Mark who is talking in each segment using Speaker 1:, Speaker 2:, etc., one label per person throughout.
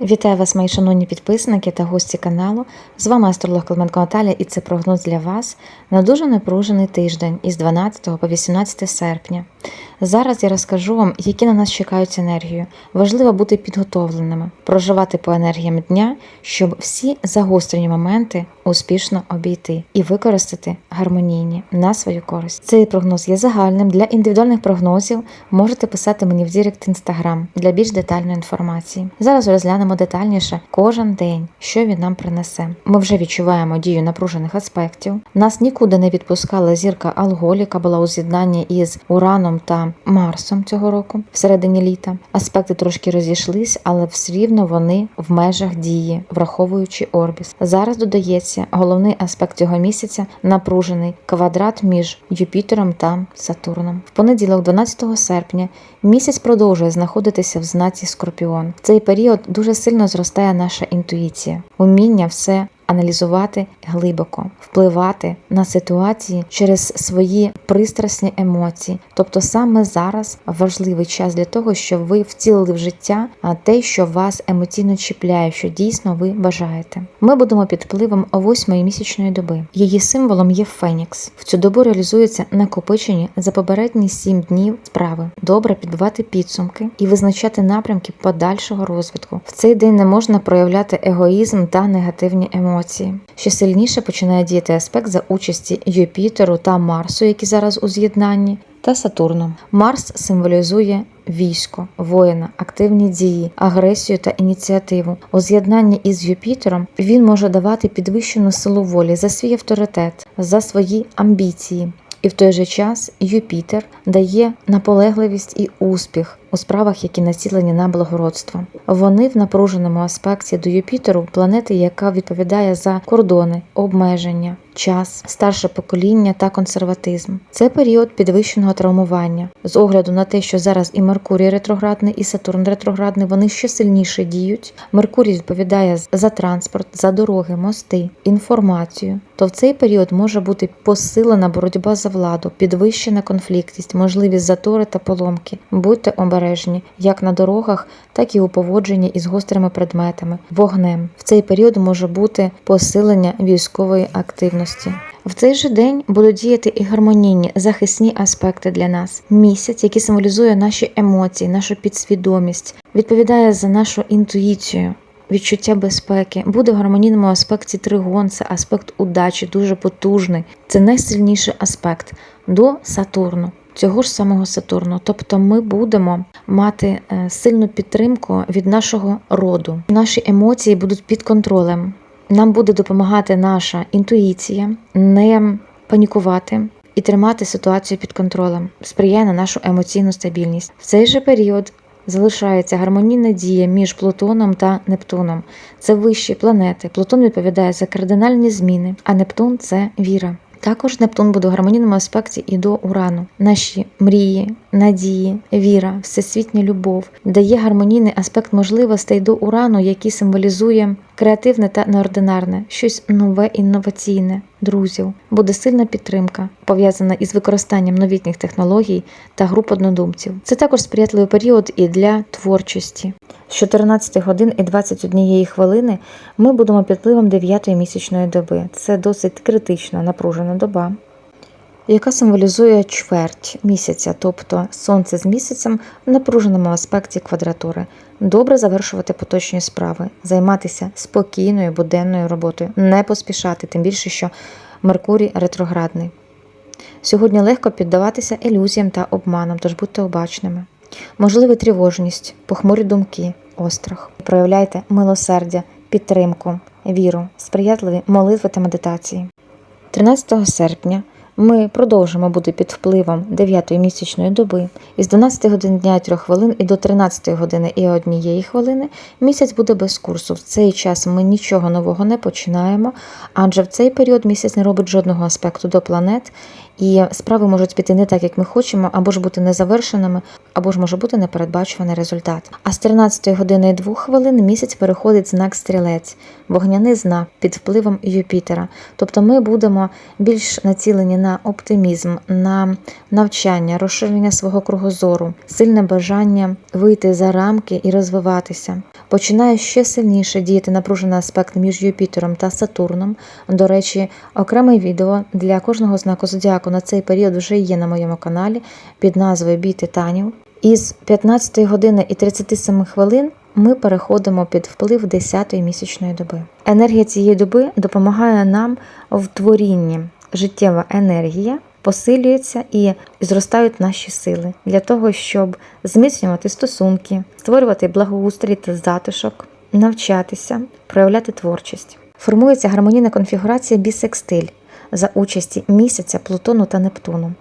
Speaker 1: Вітаю вас, мої шановні підписники та гості каналу. З вами астролог Клименко Наталя, і це прогноз для вас на дуже напружений тиждень із 12 по 18 серпня. Зараз я розкажу вам, які на нас чекають енергію. Важливо бути підготовленими, проживати по енергіям дня, щоб всі загострені моменти успішно обійти і використати гармонійні на свою користь. Цей прогноз є загальним для індивідуальних прогнозів. Можете писати мені в Дірект Інстаграм для більш детальної інформації. Зараз розглянемо детальніше кожен день, що він нам принесе. Ми вже відчуваємо дію напружених аспектів. Нас нікуди не відпускала зірка Алголіка, була у з'єднанні із Ураном та Марсом цього року, всередині літа. Аспекти трошки розійшлись, але все рівно вони в межах дії, враховуючи орбіс. Зараз додається головний аспект цього місяця напружений квадрат між Юпітером та Сатурном. В понеділок, 12 серпня, місяць продовжує знаходитися в знаці Скорпіон. Цей період дуже сильно зростає наша інтуїція, уміння все аналізувати глибоко, впливати на ситуації через свої пристрасні емоції. Тобто саме зараз важливий час для того, щоб ви втілили в життя те, що вас емоційно чіпляє, що дійсно ви бажаєте. Ми будемо під впливом восьмої місячної доби. Її символом є Фенікс. В цю добу реалізуються накопичені за попередні сім днів справи. Добре підбивати підсумки і визначати напрямки подальшого розвитку. В цей день не можна проявляти егоїзм та негативні емоції. Ще сильніше починає діяти аспект за участі Юпітеру та Марсу, які зараз у з'єднанні, та Сатурном. Марс символізує військо, воїна, активні дії, агресію та ініціативу. У з'єднанні із Юпітером він може давати підвищену силу волі за свій авторитет, за свої амбіції. І в той же час Юпітер дає наполегливість і успіх у справах, які націлені на благородство. Вони в напруженому аспекті до Юпітеру, планети, яка відповідає за кордони, обмеження, час, старше покоління та консерватизм. Це період підвищеного травмування. З огляду на те, що зараз і Меркурій ретроградний, і Сатурн ретроградний, вони ще сильніше діють. Меркурій відповідає за транспорт, за дороги, мости, інформацію. То в цей період може бути посилена боротьба за владу, підвищена конфліктність, можливість затори та поломки. Будьте обережні як на дорогах, так і у поводженні із гострими предметами, вогнем. В цей період може бути посилення військової активності. В цей же день будуть діяти і гармонійні захисні аспекти для нас. Місяць, який символізує наші емоції, нашу підсвідомість, відповідає за нашу інтуїцію. Відчуття безпеки буде в гармонійному аспекті тригон, це аспект удачі, дуже потужний. Це найсильніший аспект до Сатурну, цього ж самого Сатурну. Тобто ми будемо мати е, сильну підтримку від нашого роду. Наші емоції будуть під контролем. Нам буде допомагати наша інтуїція, не панікувати і тримати ситуацію під контролем, сприяє на нашу емоційну стабільність. В цей же період залишається гармонійна дія між Плутоном та Нептуном. Це вищі планети. Плутон відповідає за кардинальні зміни, а Нептун це віра. Також Нептун буде в гармонійному аспекті і до Урану. Наші мрії, надії, віра, всесвітня любов дає гармонійний аспект можливостей до Урану, який символізує креативне та неординарне, щось нове інноваційне, друзів. Буде сильна підтримка, пов'язана із використанням новітніх технологій та груп однодумців. Це також сприятливий період і для творчості. З 14 годин і 21 хвилини ми будемо під впливом 9 місячної доби. Це досить критична напружена доба, яка символізує чверть місяця, тобто сонце з місяцем в напруженому аспекті квадратури. Добре завершувати поточні справи, займатися спокійною буденною роботою, не поспішати, тим більше, що Меркурій ретроградний. Сьогодні легко піддаватися ілюзіям та обманам, тож будьте обачними. Можливі тривожність, похмурі думки, острах. Проявляйте милосердя, підтримку, віру, сприятливі молитви та медитації. 13 серпня ми продовжимо бути під впливом 9-ї місячної доби із 12 годин дня і 3 хвилин і до 13 години і 1 хвилини місяць буде без курсу. В цей час ми нічого нового не починаємо, адже в цей період місяць не робить жодного аспекту до планет, і справи можуть піти не так, як ми хочемо, або ж бути незавершеними, або ж може бути непередбачуваний результат. А з 13 години і 2 хвилин місяць переходить знак стрілець, вогняний знак під впливом Юпітера. Тобто ми будемо більш націлені на на оптимізм, на навчання, розширення свого кругозору, сильне бажання вийти за рамки і розвиватися. Починає ще сильніше діяти напружений аспект між Юпітером та Сатурном. До речі, окреме відео для кожного знаку зодіаку на цей період вже є на моєму каналі під назвою Бій титанів. Із 15 години і 37 хвилин ми переходимо під вплив 10-ї місячної доби. Енергія цієї доби допомагає нам в творінні. Життєва енергія посилюється і зростають наші сили для того, щоб зміцнювати стосунки, створювати благоустрій та затишок, навчатися, проявляти творчість. Формується гармонійна конфігурація бісекстиль за участі місяця, Плутону та Нептуну.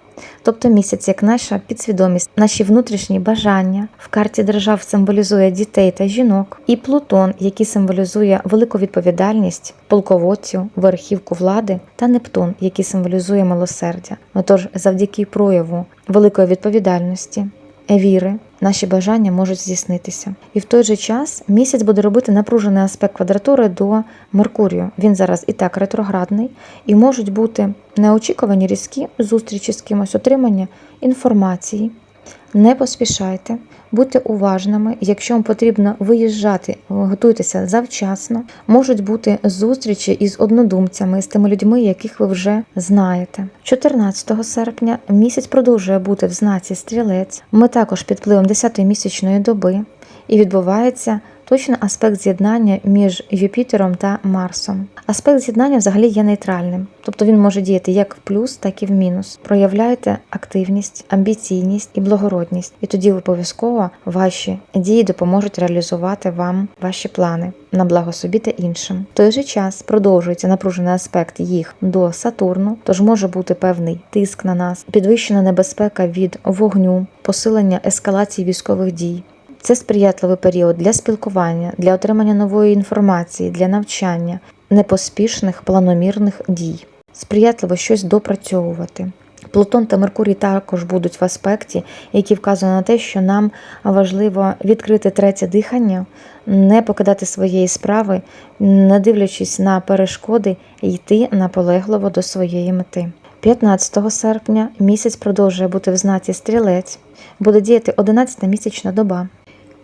Speaker 1: Тобто місяць, як наша підсвідомість, наші внутрішні бажання. В карті держав символізує дітей та жінок, і Плутон, який символізує велику відповідальність полководців, верхівку влади, та Нептун, який символізує милосердя. Отож, завдяки прояву великої відповідальності, віри, наші бажання можуть здійснитися. І в той же час місяць буде робити напружений аспект квадратури до Меркурію. Він зараз і так ретроградний, і можуть бути неочікувані різкі зустрічі з кимось, отримання інформації. Не поспішайте, будьте уважними. Якщо вам потрібно виїжджати, готуйтеся завчасно. Можуть бути зустрічі із однодумцями, з тими людьми, яких ви вже знаєте. 14 серпня місяць продовжує бути в знаці стрілець. Ми також під впливом 10-ї місячної доби, і відбувається точно аспект з'єднання між Юпітером та Марсом. Аспект з'єднання взагалі є нейтральним, тобто він може діяти як в плюс, так і в мінус. Проявляйте активність, амбіційність і благородність, і тоді обов'язково ваші дії допоможуть реалізувати вам ваші плани на благо собі та іншим. В той же час продовжується напружений аспект їх до Сатурну, тож може бути певний тиск на нас, підвищена небезпека від вогню, посилення ескалації військових дій. Це сприятливий період для спілкування, для отримання нової інформації, для навчання, непоспішних планомірних дій. Сприятливо щось допрацьовувати. Плутон та Меркурій також будуть в аспекті, який вказує на те, що нам важливо відкрити третє дихання, не покидати своєї справи, не дивлячись на перешкоди, йти наполегливо до своєї мети. 15 серпня місяць продовжує бути в знаці стрілець, буде діяти 11 місячна доба.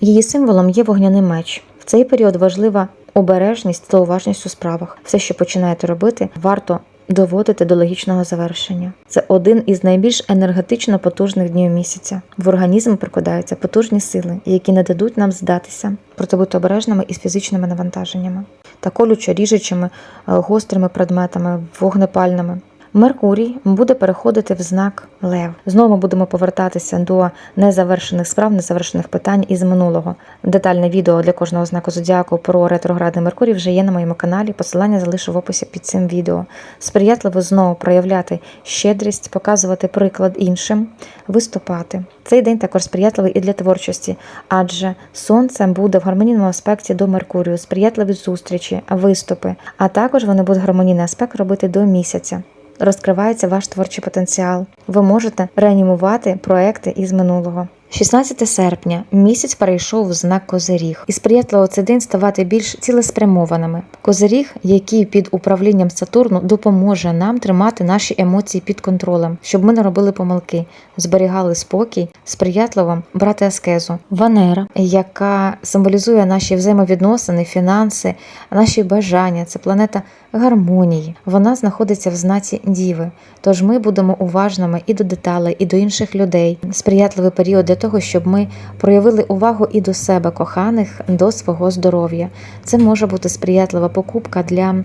Speaker 1: Її символом є вогняний меч. В цей період важлива обережність та уважність у справах. Все, що починаєте робити, варто доводити до логічного завершення. Це один із найбільш енергетично потужних днів місяця. В організм прикладаються потужні сили, які не дадуть нам здатися, проте бути обережними із фізичними навантаженнями та колючо ріжучими, е, гострими предметами, вогнепальними. Меркурій буде переходити в знак Лев. Знову будемо повертатися до незавершених справ, незавершених питань із минулого. Детальне відео для кожного знаку зодіаку про ретроградний Меркурій вже є на моєму каналі. Посилання залишу в описі під цим відео. Сприятливо знову проявляти щедрість, показувати приклад іншим, виступати. Цей день також сприятливий і для творчості, адже сонце буде в гармонійному аспекті до Меркурію, сприятливі зустрічі, виступи, а також вони будуть гармонійний аспект робити до місяця розкривається ваш творчий потенціал. Ви можете реанімувати проекти із минулого. 16 серпня місяць перейшов в знак Козиріг і сприятливо цей день ставати більш цілеспрямованими. Козиріг, який під управлінням Сатурну допоможе нам тримати наші емоції під контролем, щоб ми не робили помилки, зберігали спокій, сприятливо брати аскезу. Венера, яка символізує наші взаємовідносини, фінанси, наші бажання, це планета гармонії. Вона знаходиться в знаці Діви. Тож ми будемо уважними і до деталей, і до інших людей. Сприятливий період для того, щоб ми проявили увагу і до себе, коханих, до свого здоров'я. Це може бути сприятлива покупка для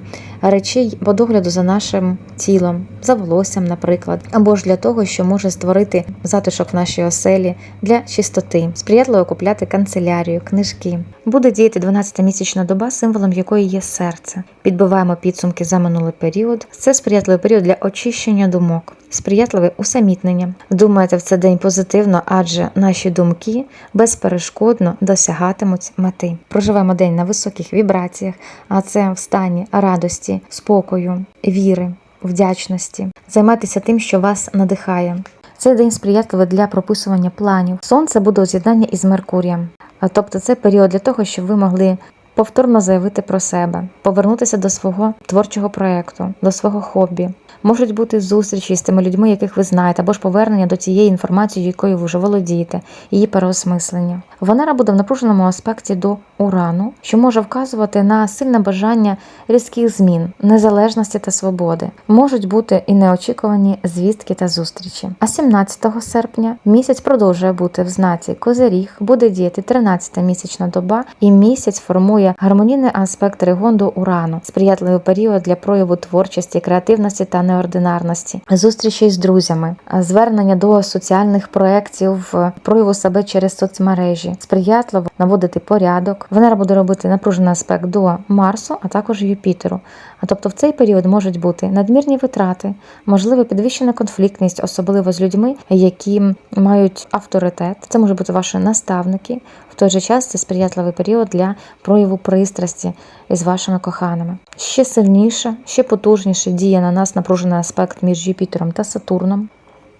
Speaker 1: речей по догляду за нашим тілом, за волоссям, наприклад, або ж для того, що може створити затишок в нашій оселі для чистоти, сприятливо купляти канцелярію, книжки. Буде діяти 12-місячна доба, символом якої є серце. Підбиваємо підсумки за минулий період. Це сприятливий період для очищення думок, сприятливе усамітнення. Думайте в цей день позитивно, адже наші думки безперешкодно досягатимуть мети. Проживаємо день на високих вібраціях, а це в стані радості, спокою, віри, вдячності. Займайтеся тим, що вас надихає. Цей день сприятливий для прописування планів. Сонце буде у з'єднанні із Меркурієм. Тобто це період для того, щоб ви могли повторно заявити про себе, повернутися до свого творчого проєкту, до свого хобі. Можуть бути зустрічі з тими людьми, яких ви знаєте, або ж повернення до тієї інформації, якою ви вже володієте, її переосмислення. Венера буде в напруженому аспекті до урану, що може вказувати на сильне бажання різких змін, незалежності та свободи. Можуть бути і неочікувані звістки та зустрічі. А 17 серпня місяць продовжує бути в знаці Козиріг, буде діяти 13-та місячна доба, і місяць формує гармонійний аспект тригон до урану, сприятливий період для прояву творчості, креативності та неординарності, зустрічі з друзями, звернення до соціальних проєктів, прояву себе через соцмережі, сприятливо наводити порядок. Венера буде робити напружений аспект до Марсу, а також Юпітеру. А тобто в цей період можуть бути надмірні витрати, можливо, підвищена конфліктність, особливо з людьми, які мають авторитет. Це можуть бути ваші наставники. Той же час це сприятливий період для прояву пристрасті із вашими коханими. Ще сильніше, ще потужніше діє на нас напружений аспект між Юпітером та Сатурном.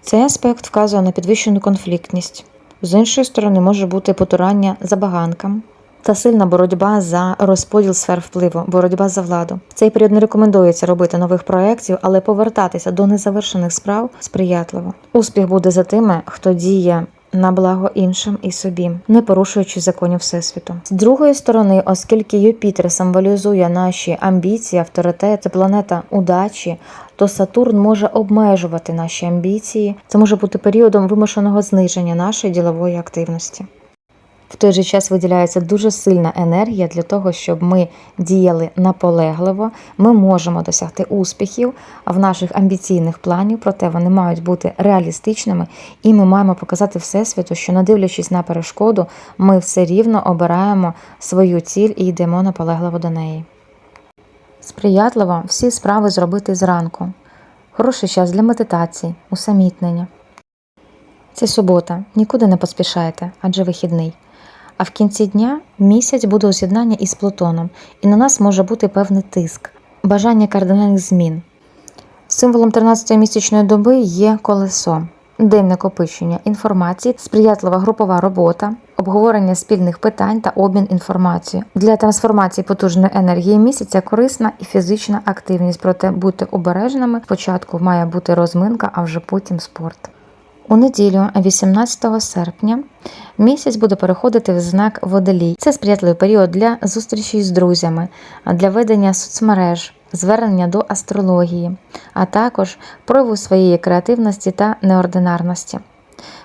Speaker 1: Цей аспект вказує на підвищену конфліктність. З іншої сторони, може бути потурання забаганкам та сильна боротьба за розподіл сфер впливу, боротьба за владу. В цей період не рекомендується робити нових проєктів, але повертатися до незавершених справ сприятливо. Успіх буде за тими, хто діє. На благо іншим і собі, не порушуючи законів всесвіту. З другої сторони, оскільки Юпітер символізує наші амбіції, авторитет, планета удачі, то Сатурн може обмежувати наші амбіції. Це може бути періодом вимушеного зниження нашої ділової активності. В той же час виділяється дуже сильна енергія для того, щоб ми діяли наполегливо. Ми можемо досягти успіхів в наших амбіційних планів, проте вони мають бути реалістичними, і ми маємо показати всесвіту, що, не дивлячись на перешкоду, ми все рівно обираємо свою ціль і йдемо наполегливо до неї. Сприятливо всі справи зробити зранку. Хороший час для медитації, усамітнення. Це субота, нікуди не поспішайте, адже вихідний. А в кінці дня місяць буде у з'єднанні із Плутоном, і на нас може бути певний тиск, бажання кардинальних змін. Символом 13-ї місячної доби є колесо, день накопичення інформації, сприятлива групова робота, обговорення спільних питань та обмін інформацією. Для трансформації потужної енергії місяця корисна і фізична активність, проте будьте обережними. Спочатку має бути розминка, а вже потім спорт. У неділю, 18 серпня, місяць буде переходити в знак водолій. Це сприятливий період для зустрічі з друзями, для ведення соцмереж, звернення до астрології, а також прояву своєї креативності та неординарності.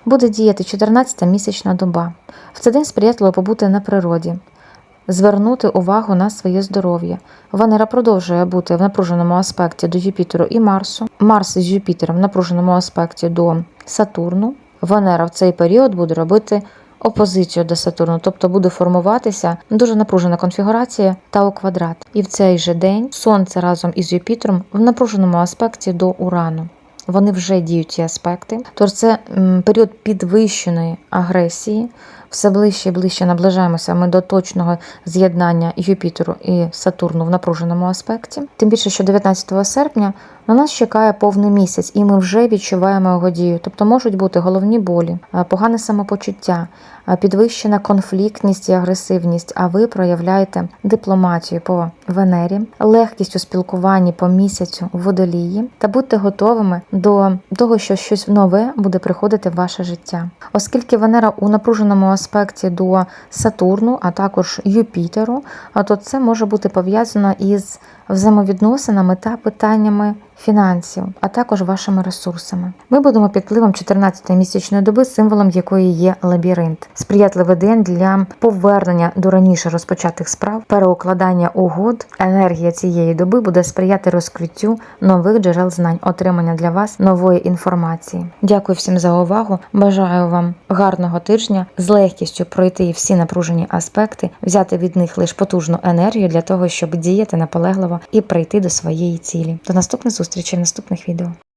Speaker 1: Буде діяти 14-та місячна доба. В цей день сприятливо побути на природі, звернути увагу на своє здоров'я. Венера продовжує бути в напруженому аспекті до Юпітеру і Марсу. Марс із Юпітером в напруженому аспекті до Сатурну. Венера в цей період буде робити опозицію до Сатурну, тобто буде формуватися дуже напружена конфігурація та у квадрат. І в цей же день Сонце разом із Юпітером в напруженому аспекті до Урану. Вони вже діють ці аспекти. Тож це період підвищеної агресії. Все ближче і ближче наближаємося ми до точного з'єднання Юпітеру і Сатурну в напруженому аспекті. Тим більше, що 19 серпня на нас чекає повний місяць, і ми вже відчуваємо його дію. Тобто можуть бути головні болі, е, погане самопочуття, е, підвищена конфліктність і агресивність. А ви проявляєте дипломатію по Венері, легкість у спілкуванні по місяцю в водолії, та будьте готовими до того, що щось нове буде приходити в ваше життя, оскільки Венера у напруженому аспекті до Сатурну, а також Юпітеру, то це може бути пов'язано із взаємовідносинами та питаннями фінансів, а також вашими ресурсами. Ми будемо під впливом 14-ї місячної доби, символом якої є лабіринт, сприятливий день для повернення до раніше розпочатих справ, переукладання угод. Енергія цієї доби буде сприяти розкриттю нових джерел знань, отримання для вас нової інформації. Дякую всім за увагу. Бажаю вам гарного тижня з легкістю пройти всі напружені аспекти, взяти від них лише потужну енергію для того, щоб діяти наполегливо і прийти до своєї цілі. До наступних зустрічей в наступних відео.